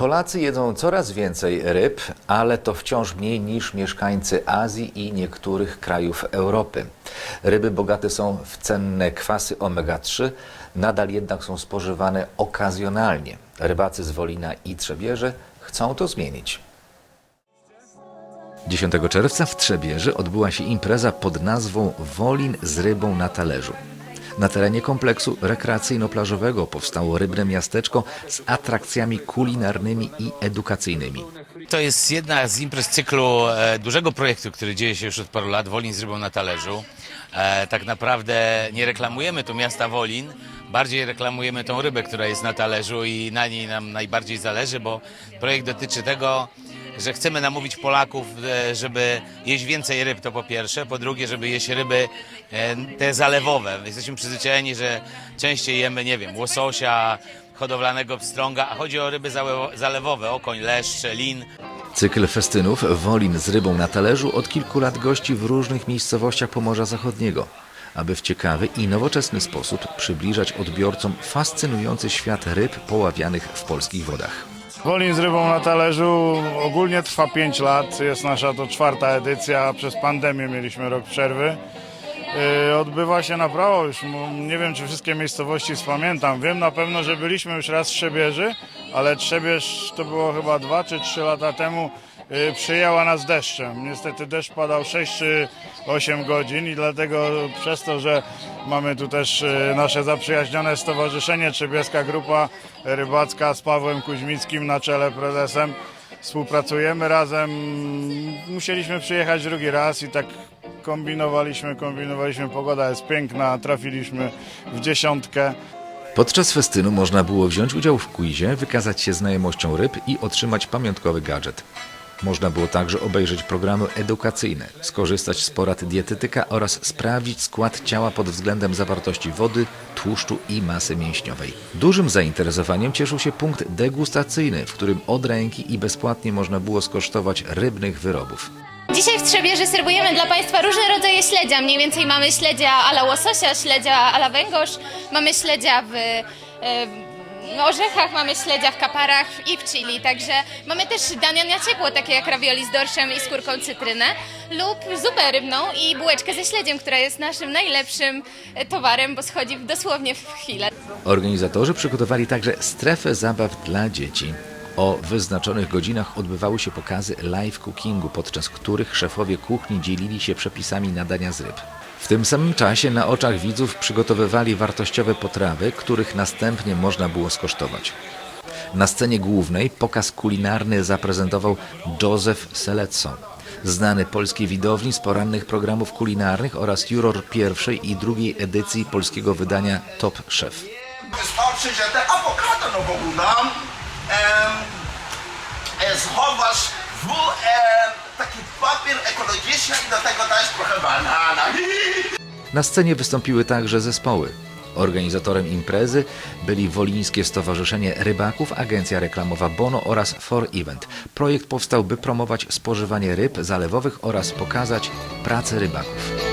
Polacy jedzą coraz więcej ryb, ale to wciąż mniej niż mieszkańcy Azji i niektórych krajów Europy. Ryby bogate są w cenne kwasy omega-3, nadal jednak są spożywane okazjonalnie. Rybacy z Wolina i Trzebieży chcą to zmienić. 10 czerwca w Trzebieży odbyła się impreza pod nazwą Wolin z rybą na talerzu. Na terenie kompleksu rekreacyjno-plażowego powstało rybne miasteczko z atrakcjami kulinarnymi i edukacyjnymi. To jest jedna z imprez cyklu e, dużego projektu, który dzieje się już od paru lat, Wolin z rybą na talerzu. E, tak naprawdę nie reklamujemy tu miasta Wolin, bardziej reklamujemy tą rybę, która jest na talerzu i na niej nam najbardziej zależy, bo projekt dotyczy tego, że chcemy namówić Polaków, e, żeby jeść więcej ryb, to po pierwsze, po drugie, żeby jeść ryby e, te zalewowe. Jesteśmy przyzwyczajeni, że częściej jemy, nie wiem, łososia, hodowlanego pstrąga, a chodzi o ryby zale- zalewowe, okoń, leszcz, lin. Cykl festynów Wolin z rybą na talerzu od kilku lat gości w różnych miejscowościach Pomorza Zachodniego, aby w ciekawy i nowoczesny sposób przybliżać odbiorcom fascynujący świat ryb poławianych w polskich wodach. Wolin z rybą na talerzu ogólnie trwa 5 lat. Jest nasza to czwarta edycja. Przez pandemię mieliśmy rok przerwy. Yy, Odbywa się naprawdę, już nie wiem czy wszystkie miejscowości spamiętam. Wiem na pewno, że byliśmy już raz w Trzebieży, ale Trzebież to było chyba 2 czy 3 lata temu. Yy, Przyjęła nas deszczem. Niestety deszcz padał 6 czy 8 godzin i dlatego przez to, że mamy tu też yy, nasze zaprzyjaźnione stowarzyszenie Trzebieska Grupa Rybacka z Pawłem Kuźmickim na czele prezesem, współpracujemy razem. Musieliśmy przyjechać drugi raz i tak kombinowaliśmy, kombinowaliśmy. Pogoda jest piękna, trafiliśmy w dziesiątkę. Podczas festynu można było wziąć udział w quizie, wykazać się znajomością ryb i otrzymać pamiątkowy gadżet. Można było także obejrzeć programy edukacyjne, skorzystać z porad dietetyka oraz sprawdzić skład ciała pod względem zawartości wody, tłuszczu i masy mięśniowej. Dużym zainteresowaniem cieszył się punkt degustacyjny, w którym od ręki i bezpłatnie można było skosztować rybnych wyrobów. Dzisiaj w Trzebieży serwujemy dla Państwa różne rodzaje śledzia. Mniej więcej mamy śledzia ala łososia, śledzia ala węgorz, mamy śledzia w e, no, orzechach, mamy śledzia w kaparach i w chili. Także mamy też dania na ciepło, takie jak ravioli z dorszem i skórką cytrynę lub zupę rybną i bułeczkę ze śledziem, która jest naszym najlepszym e, towarem, bo schodzi dosłownie w chwilę. Organizatorzy przygotowali także strefę zabaw dla dzieci. O wyznaczonych godzinach odbywały się pokazy live cookingu, podczas których szefowie kuchni dzielili się przepisami nadania z ryb. W tym samym czasie na oczach widzów przygotowywali wartościowe potrawy, których następnie można było skosztować. Na scenie głównej pokaz kulinarny zaprezentował Joseph Selecson, znany polskiej widowni z porannych programów kulinarnych oraz juror pierwszej i drugiej edycji polskiego wydania Top Chef. Wystarczy, że te awokado nową dam, em, schowasz w em, taki papier ekologiczny i do tego dać trochę banana. Na scenie wystąpiły także zespoły. Organizatorem imprezy byli Wolińskie Stowarzyszenie Rybaków, agencja reklamowa Bono oraz For Event. Projekt powstał, by promować spożywanie ryb zalewowych oraz pokazać pracę rybaków.